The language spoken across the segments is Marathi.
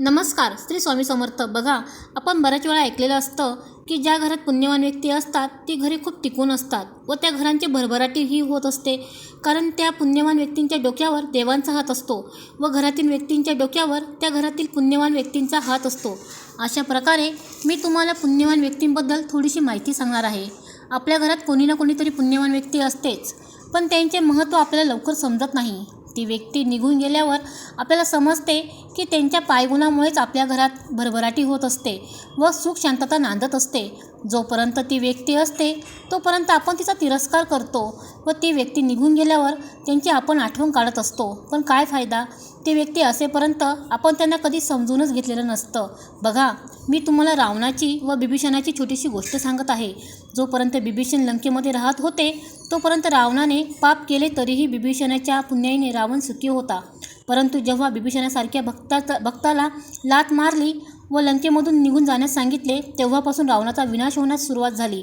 नमस्कार श्री स्वामी समर्थ. बघा आपण बऱ्याच वेळा ऐकलेलं असतं की ज्या घरात पुण्यवान व्यक्ती असतात ती घरे खूप टिकून असतात व त्या घरांची भरभराटीही होत असते. कारण त्या पुण्यवान व्यक्तींच्या डोक्यावर देवांचा हात असतो व घरातील व्यक्तींच्या डोक्यावर त्या घरातील पुण्यवान व्यक्तींचा हात असतो. अशा प्रकारे मी तुम्हाला पुण्यवान व्यक्तींबद्दल थोडीशी माहिती सांगणार आहे. आपल्या घरात कोणी ना कोणीतरी पुण्यवान व्यक्ती असतेच पण त्यांचे महत्त्व आपल्याला लवकर समजत नाही. ती व्यक्ती निघून गेल्यावर आपल्याला समजते की त्यांच्या पायगुणामुळेच आपल्या घरात भरभराटी होत असते व सुख शांतता नांदत असते. जोपर्यंत ती व्यक्ती असते तोपर्यंत आपण तिचा तिरस्कार करतो व ती व्यक्ती निघून गेल्यावर त्यांची आपण आठवण काढत असतो. पण काय फायदा? ती व्यक्ती असेपर्यंत आपण त्यांना कधी समजूनच घेतलेलं नसतं. बघा मी तुम्हाला रावणाची व बिभीषणाची छोटीशी गोष्ट सांगत आहे. जोपर्यंत बिभीषण लंकेमध्ये राहत होते तोपर्यंत रावणाने पाप केले तरीही बिभीषणाच्या पुण्याईने रावण सुखी होता. परंतु जेव्हा बिभीषणासारख्या भक्त भक्ताला लात मारली व लंकेमधून निघून जाण्यास सांगितले तेव्हापासून रावणाचा विनाश होण्यास सुरुवात झाली.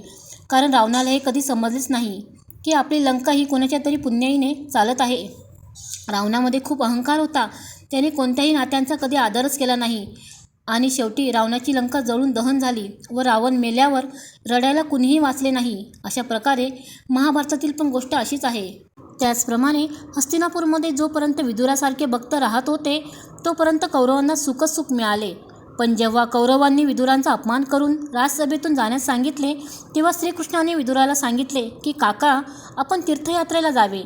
कारण रावणाला हे कधी समजलेच नाही की आपली लंका ही कोणाच्या तरी पुण्याईने चालत आहे. रावणामध्ये खूप अहंकार होता. त्याने कोणत्याही नात्यांचा कधी आदरच केला नाही. आणि शेवटी रावणाची लंका जळून दहन झाली व रावण मेल्यावर रडायला कुणीही वाचले नाही. अशा प्रकारे महाभारतातील पण गोष्ट अशीच आहे. त्याचप्रमाणे हस्तिनापूरमध्ये जोपर्यंत विदुरासारखे भक्त राहत होते तोपर्यंत कौरवांना सुखच सुख मिळाले. पण जेव्हा कौरवांनी विदुरांचा अपमान करून राजसभेतून जाण्यास सांगितले तेव्हा श्रीकृष्णाने विदुराला सांगितले की काका आपण तीर्थयात्रेला जावे.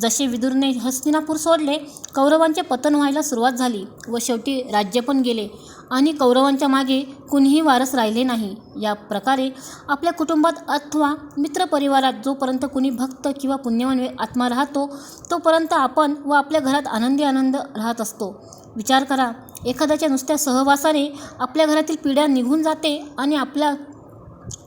जसे विदुरने हस्तिनापूर सोडले कौरवांचे पतन व्हायला सुरुवात झाली व शेवटी राज्य पण गेले आणि कौरवांच्या मागे कुणीही वारस राहिले नाही. या प्रकारे आपल्या कुटुंबात अथवा मित्रपरिवारात जोपर्यंत कुणी भक्त किंवा पुण्यवान आत्मा राहतो तोपर्यंत आपण व आपल्या घरात आनंदी आनंद राहत असतो. विचार करा. एखाद्याच्या नुसत्या सहवासाने आपल्या घरातील पिढ्या निघून जाते आणि आपल्या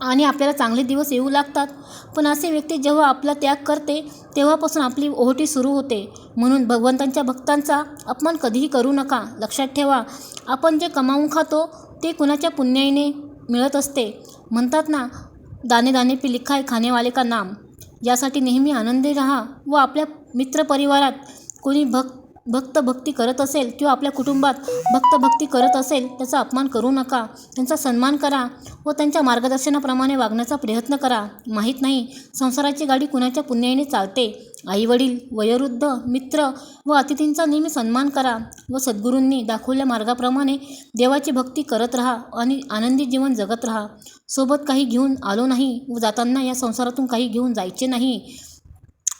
आणि आपल्याला चांगले दिवस येऊ लागतात. पण असे व्यक्ती जेव्हा आपला त्याग करते तेव्हापासून आपली ओहोटी सुरू होते. म्हणून भगवंतांच्या भक्तांचा अपमान कधीही करू नका. लक्षात ठेवा आपण जे कमावून खातो ते कुणाच्या पुण्याईने मिळत असते. म्हणतात ना दाणे दाणे पी लिखा आहे खानेवाले का नाम? यासाठी नेहमी आनंदी राहा व आपल्या मित्रपरिवारात कोणी भक्त भक्त भक्ती करत असेल किंवा आपल्या कुटुंबात भक्त भक्ती करत असेल त्याचा अपमान करू नका. त्यांचा सन्मान करा व त्यांच्या मार्गदर्शनाप्रमाणे वागण्याचा प्रयत्न करा. माहीत नाही संसाराची गाडी कुणाच्या पुण्याईने चालते? आईवडील वयोवृद्ध मित्र व अतिथींचा नेहमी सन्मान करा व सद्गुरूंनी दाखवल्या मार्गाप्रमाणे देवाची भक्ती करत राहा आणि आनंदी जीवन जगत राहा. सोबत काही घेऊन आलो नाही व जाताना या संसारातून काही घेऊन जायचे नाही.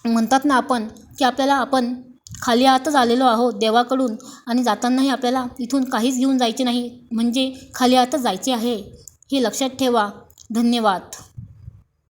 म्हणतात ना आपण की आपल्याला आपण खाली आतच आलेलो आहोत देवाकडून आणि जातानाही आपल्याला इथून काहीच घेऊन जायचे नाही. म्हणजे खाली आतच जायचे आहे. हे लक्षात ठेवा. धन्यवाद.